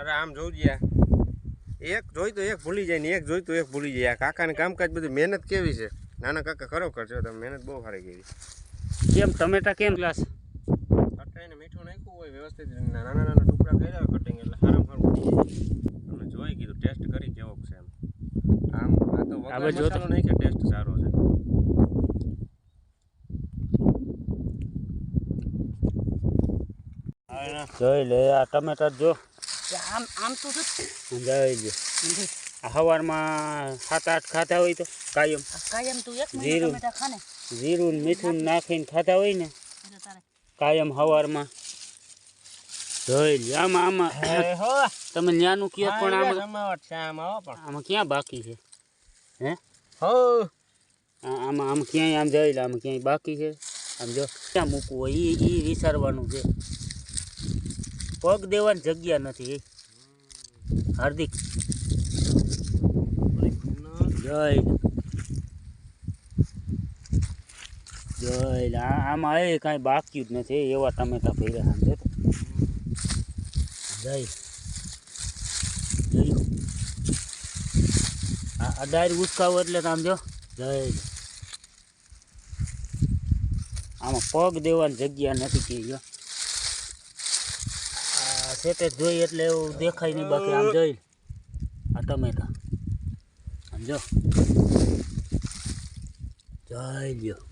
અરે આમ જોઈ એક જોઈ તો એક ભૂલી જાય ને એક જોઈ તો એક ભૂલી જાય. આ કાકાને કામકાજ બધી મહેનત કેવી છે? નાના કાકા ખરો કરજો તમે મહેનત બહુ સારી કેવી કેમ ટમેટા કેમ ગ્લાસ? કટાઈને મીઠું નાખ્યું હોય વ્યવસ્થિત નાના નાના ટુકડા કર્યા હોય કટિંગ એટલે સારું જાય. તમે જોઈ કીધું ટેસ્ટ કરી કેવો છે એમ. આમ આ તો વગર બાજુ તો- મસાલો ટેસ્ટ સારો છે. જોઈ લે આ ટમેટા જો. આમ આમ તો જો જોઈ લે સવારમાં સાત આઠ ખાતા હોય તો કાયમ. કાયમ તું એક જીરું. ખાને. જીરું મીઠું નાખીને ખાતા હોય ને કાયમ સવારમાં જોઈ લે આમાં આમાં. તમે ન્યાનું કયો પણ આમાં? ક્યાં બાકી છે? હે? હો. આ- આમાં આમ ક્યાંય આમ જોઈ લે આમાં ક્યાંય બાકી છે? આમ જો ક્યાં મૂકવું હોય એ એ વિચારવાનું છે. પગ દેવાની જગ્યા નથી. હાર્દિક. જય જય આમાં એ કાંઈ બાકી જ નથી, એવા ટમેટા ભેગા સમજે તો જય. જય. આ ડાયરી ઉચકાવો એટલે તો આમ જો. જય. આમાં પગ દેવાની જગ્યા નથી કે જો આ સેટે જોઈ એટલે એવું દેખાય નહીં, બાકી આમ જોઈ આ ટમેટા આમ જો. જોઈ લ્યો